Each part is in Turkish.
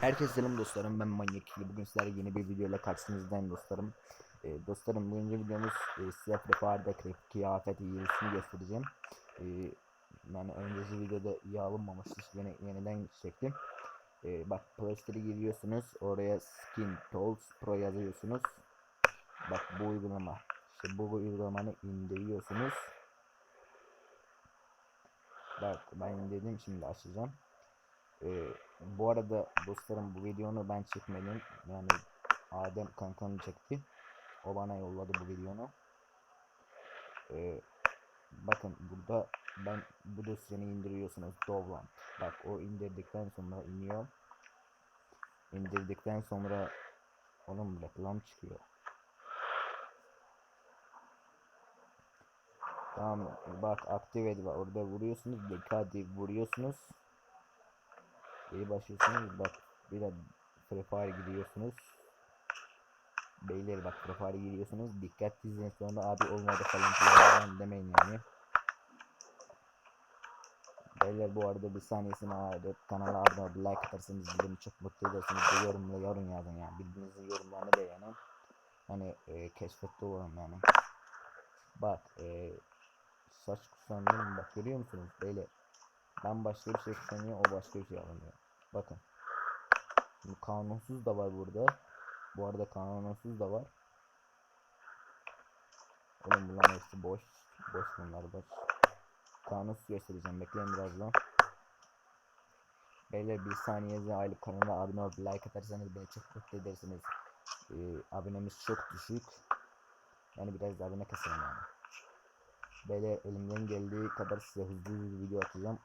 Herkese selam dostlarım ben Manyak İkili. Bugün sizlerle yeni bir video ile karşınızdayım dostlarım. Ee, dostlarım bugünkü videomuz e, size Prepare'da kıyafet iyisini göstereceğim. Ee, yani önceki videoda iyi alınmamıştı. Yine, yeniden çektim. Ee, bak Play giriyorsunuz. Oraya Skin Tools Pro yazıyorsunuz. Bak bu uygulama. İşte bu uygulamanı indiriyorsunuz. Bak ben indirdim şimdi açacağım. Ee, bu arada dostlarım bu videonu ben çekmedim. Yani Adem kankam çekti. O bana yolladı bu videonu. Ee, bakın burada ben bu dosyayı indiriyorsunuz Dovland. Bak o indirdikten sonra iniyor. İndirdikten sonra onun reklam çıkıyor. Tamam bak aktive orada vuruyorsunuz. Dikkat vuruyorsunuz. İyi başlıyorsunuz bak bir de Free gidiyorsunuz. Beyler bak Free Fire giriyorsunuz. Dikkat izleyin sonra abi olmadı falan filan demeyin yani. Beyler bu arada bir saniyesine ayırıp kanala abone olup like atarsanız beni çok mutlu edersiniz. Bir yorumla yorum yazın yani. Bildiğinizin yorumlarını beğenin. Hani e, keşfette olurum yani. Bak e, saç kuşanıyorum bak görüyor musunuz? Beyler ben başka bir şey kuşanıyor o başka bir şey alınıyor. Bakın. Şimdi kanunsuz da var burada. Bu arada kanunsuz da var. Oğlum bunların hepsi boş. Boş bunlar boş. Kanunsuz göstereceğim. Bekleyin birazdan. Beyler bir saniyede aylık kanala abone olup like atarsanız beni çok mutlu edersiniz. Ee, abonemiz çok düşük. Yani biraz abone keselim yani. Beyler elimden geldiği kadar size hızlı bir video atacağım.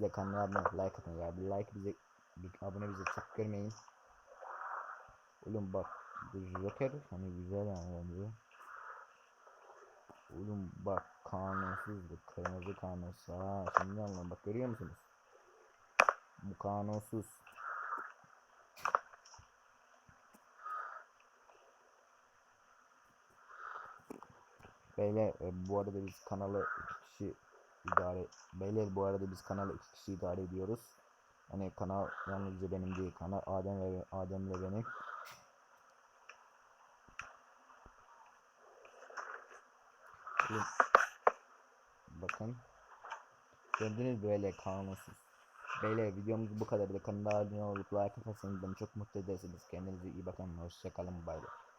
Size kanala abone olup like atın ya. Bir like bize bir abone bize çok görmeyin. Oğlum bak bu Joker hani güzel yani bence. Oğlum bak kanunsuz bu kırmızı kanunsuz. Ha şimdi anladım bak görüyor musunuz? Bu kanunsuz. Beyler e, bu arada biz kanalı iki kişi idare Beyler bu arada biz kanalı iki kişi idare ediyoruz. Hani kanal yalnızca benim değil kanal Adem ve Adem'le benim. Oğlum, Bakın. Gördünüz böyle kanunsuz. Beyler videomuz bu kadar. Kanala abone olup like beni çok mutlu edersiniz. Kendinize iyi bakın. Hoşçakalın. Bay bay.